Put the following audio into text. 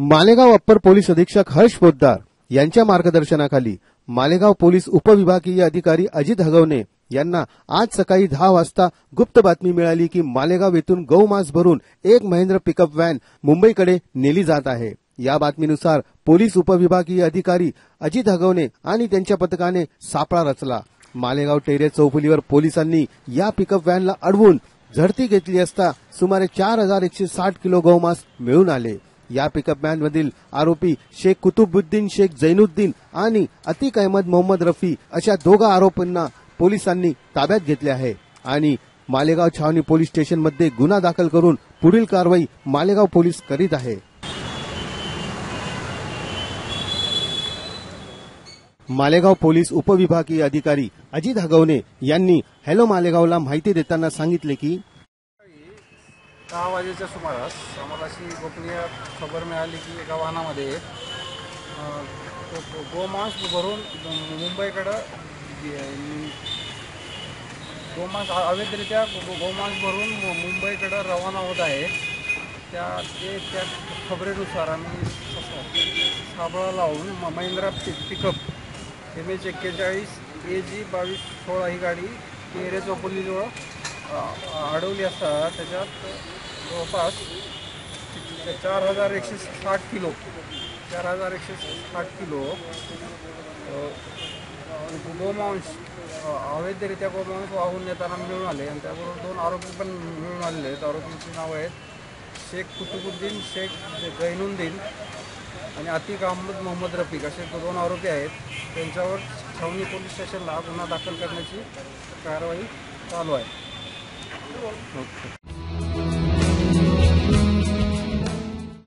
Malegaon upper police अधीक्षक हर्ष पोद्दार यांच्या मार्गदर्शनाखाली मालेगाव पोलीस उपविभागीय अधिकारी अजित हगवणे यांना आज सकाळी दहा वाजता गुप्त बातमी मिळाली की मालेगाव येथून गौमास भरून एक महेंद्र पिकअप व्हॅन मुंबईकडे नेली जात आहे. या बातमीनुसार पोलीस उपविभागीय अधिकारी अजित हगवणे आणि त्यांच्या पथकाने सापळा रचला. मालेगाव टेरे चौफुलीवर पोलिसांनी या पिकअप व्हॅनला अडवून झडती घेतली असता सुमारे चार हजार एकशे साठ किलो गौमास मिळून आले. या पिकअप व्हॅन मधील आरोपी शेख कुतुबुद्दीन शेख जैनुद्दीन आणि अतिक अहमद मोहम्मद रफी अशा दोघा आरोपींना पोलिसांनी ताब्यात घेतले आहे. आणि मालेगाव छावणी पोलीस स्टेशनमध्ये गुन्हा दाखल करून पुढील कारवाई मालेगाव पोलीस करीत आहे. मालेगाव पोलीस उपविभागीय अधिकारी अजित हगवणे यांनी हॅलो मालेगावला माहिती देताना सांगितले की दहा वाजेच्या सुमारास आम्हाला अशी गोपनीय खबर मिळाली की एका वाहनामध्ये गो- गोमांस भरून मुंबईकडं गे- गोमांस अ- अवैधरित्या गो- गोमांस भरून मु- मुंबईकडं रवाना होत आहे. त्या ते त्या खबरेनुसार आम्ही स- साबळा लावून म- महिंद्रा पि पिकअप एम एच एक्केचाळीस ए जी बावीस सोळा ही गाडी तेरे चौपल्लीजवळ अडवली असता त्याच्यात जवळपास चार हजार एकशे साठ किलो. चार हजार एकशे साठ किलो. गोमांश गोमांस अवैधरित्या गोमांस वाहून नेताना मिळून आले. आणि त्याबरोबर दोन आरोपी पण मिळून आलेले आहेत. आरोपींची नावं आहेत शेख कुतुबुद्दीन शेख गैनुद्दीन आणि अतिक अहमद मोहम्मद रफिक. असे दोन आरोपी आहेत. त्यांच्यावर छावणी पोलीस स्टेशनला गुन्हा दाखल करण्याची कारवाई चालू आहे. ಓಕೆ